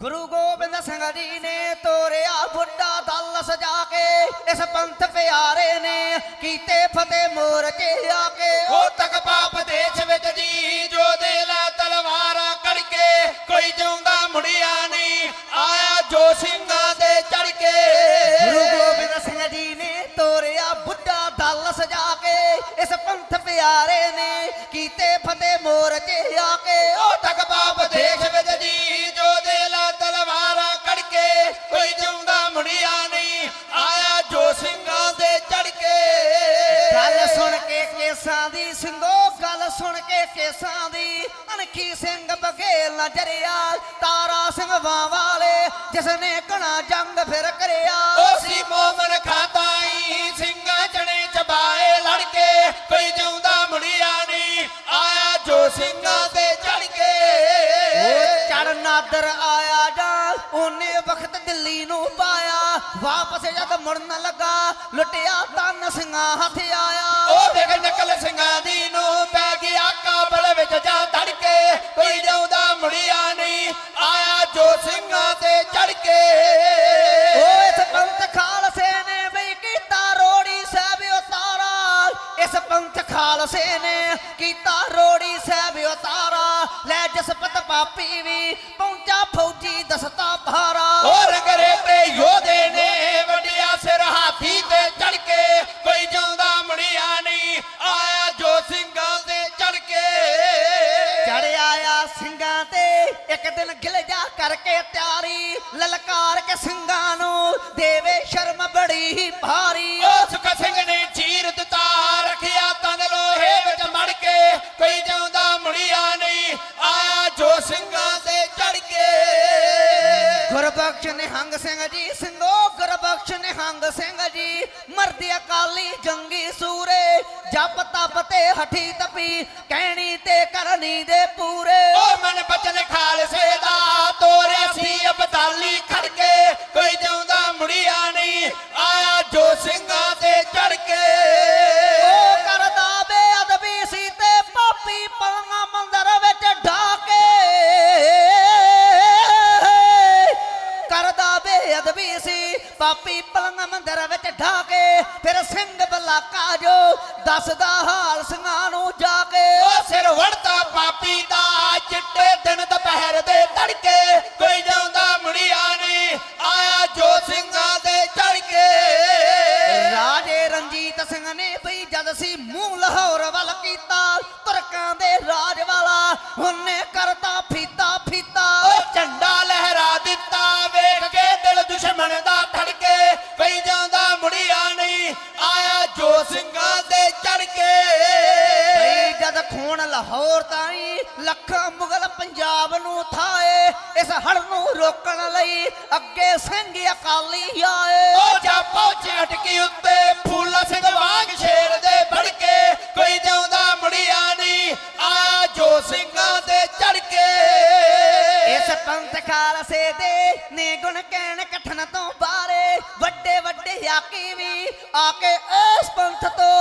ਗੁਰੂ ਗੋਬਿੰਦ ਸਿੰਘ ਜੀ ਨੇ ਤੋਰਿਆ ਬੁੱਢਾ ਦਲ ਸਜਾ ਕੇ ਇਸ ਪੰਥ ਪਿਆਰੇ ਨੇ ਕੀਤੇ ਫਤਿਹ ਮੋਰਚੇ ਆ ਕੇ। ਹੋ ਤੱਕ ਪਾਪ ਦੇਸ਼ ਵਿੱਚ ਜੀ ਜੋ ਦੇ ਲੈ ਤਲਵਾਰਾਂ ਕੜਕੇ ਕੋਈ ਜਿਉਂਦਾ ਮੁੜਿਆ ਨਹੀਂ ਆਇਆ ਜੋ ਸਿੰਘਾਂ ਦੇ ਚੜ ਕੇ ਗੁਰੂ ਗੋਬਿੰਦ ਸਿੰਘ ਜੀ ਨੇ ਤੋਰਿਆ ਬੁੱਢਾ ਦਲ ਸਜਾ ਕੇ ਕੇਸਾਂ ਦੀ ਸਿੰਘੋ ਗੱਲ ਸੁਣ ਕੇ ਕੇਸਾਂ ਦੀ। ਅਣਖੀ ਸਿੰਘ ਬਘੇਲ ਨਜ਼ਰਿਆ ਤਾਰਾ ਸਿੰਘ ਵਾਲੇ ਜਿਸ ਨੇ ਕਣਾ ਜੰਗ ਫਿਰ ਕਰਿਆ। ਓਸੀ ਮੋਮਨ ਖਾਤਾਈ ਸਿੰਘਾਂ ਚਣੇ ਚਬਾਏ ਲੜਕੇ ਕੋਈ ਜਿਉਂਦਾ ਮੁੜਿਆ ਨਹੀਂ ਆਇਆ ਜੋ ਸਿੰਘਾਂ ਤੇ ਚੜ ਕੇ। ਉਹ ਚੜ ਨਾਦਰ ਆਇਆ ਜਾਂ ਉਹਨੇ ਵਕਤ ਦਿੱਲੀ ਨੂੰ ਪਾਇਆ। ਵਾਪਸ ਜਦ ਮੁੜਨ ਲੱਗਾ ਲੁੱਟਿਆ ਤਨ ਸਿੰਘਾਂ ਹੱਥ ਆਇਆ। ਉਹ ਨਕਲ ਸਿੰਘਾਂ ਦੀ ਨੂੰ ਪੈ ਗਿਆ ਕਾਬਲ ਵਿੱਚ ਜਾ ਧੜਕੇ। ਕੋਈ ਜਿਉਂਦਾ ਮੁੜਿਆ ਨਹੀਂ, ਆਇਆ ਜੋ ਸਿੰਘਾਂ ਤੇ ਚੜ ਕੇ ਓ ਇਸ ਪੰਥ ਖਾਲਸੇ ਨੇ ਬਈ ਕੀਤਾ ਰੋੜੀ ਸਾਹਿਬ ਉਤਾਰਾ। ਇਸ ਪੰਥ ਖਾਲਸੇ ਨੇ ਕੀਤਾ ਰੋੜੀ ਸਾਹਿਬ ਉਤਾਰਾ। ਲੈ ਜਸਪਤ ਪਾਪੀ ਵੀ ਦਿਨ ਗਿਲ ਜਾ ਕਰਕੇ ਤਿਆਰੀ ਲਲਕਾਰ ਕੇ ਸਿੰਘਾਂ ਨੂੰ ਦੇਵੇ ਸ਼ਰਮ ਬੜੀ ਭਾਰੀ। ਉਸ ਸਿੰਘ ਨੇ ਚੀਰ ਦਿੱਤਾ ਰੱਖਿਆ ਤਨ ਲੋਹੇ ਵਿੱਚ ਮੜ ਕੇ ਕੋਈ ਜਿਉਂਦਾ ਮੁੜਿਆ ਨਹੀਂ ਆਇਆ ਜੋ ਸਿੰਘਾਂ ਤੇ ਚੜ ਕੇ। ਗੁਰਬਖਸ਼ ਨਿਹੰਗ ਸਿੰਘ ਜੀ ਸਿੰਘੋ ਗੁਰਬਖਸ਼ ਨਿਹੰਗ ਸਿੰਘ ਜੀ ਮਰਦੇ ਅਕਾਲੀ ਜੰਗੀ ਸੂਰੇ ਜਪ ਤਪ ਤੇ ਹਠੀ ਤਪੀ ਕਹਿਣੀ ਤੇ ਕਰਨੀ ਦੇ ਪੂਰੇ। ਉਹ ਮਨ ਬਚਨ ਖਾਲਸੇ ਸੀ ਪਾਪੀ ਪਲੰਗ ਮੰਦਰ ਵਿੱਚ ਢਾਕੇ ਫਿਰ ਸਿੰਘ ਬਲਾਕਾ ਜੋ ਦੱਸਦਾ ਹਾਲ ਸਿੰਘਾਂ ਨੂੰ ਜਾ ਕੇ ਉਹ ਸਿਰ ਵੜਦਾ ਪਾਪੀ ਦਾ ਚਿੱਟੇ ਦਿਨ ਦੁਪਹਿਰ ਦੇ ਤੜਕੇ। ਕੋਈ ਜਾਂਦਾ ਮੁੜਿਆ ਨਹੀਂ ਆਇਆ ਜੋ ਸਿੰਘਾਂ ਦੇ ਚੜ ਕੇ ਰਾਜੇ ਰਣਜੀਤ ਸਿੰਘ ਨੇ ਬਈ ਜਦ ਸੀ ਲਾਹੌਰ ਤਾਈ ਲੱਖਾਂ ਮੁਗਲ ਪੰਜਾਬ ਨੂੰ ਥਾਏ ਇਸ ਹੜ ਨੂੰ ਰੋਕਣ ਲਈ ਅੱਗੇ ਸਿੰਘ ਅਕਾਲੀ ਆਏ। ਉਹ ਜਾ ਪਹੁੰਚੇ ਅਟਕੀ ਉੱਤੇ ਫੂਲਾ ਸਿੰਘ ਵਾਂਗ ਸ਼ੇਰ ਦੇ ਭੜਕੇ ਕੋਈ ਜਿਉਂਦਾ ਮੁੜਿਆ ਨਹੀਂ ਆਇਆ ਜੋ ਸਿੰਘਾਂ ਦੇ ਚੜ ਕੇ ਇਸ ਪੰਥ ਖਾਲਸੇ ਦੇ ਨੇ ਗੁਣ ਕਹਿਣ ਕਠਨ ਤੋਂ ਬਾਰੇ ਵੱਡੇ ਵੱਡੇ ਆਕੀ ਵੀ ਆ ਕੇ ਇਸ ਪੰਥ ਤੋਂ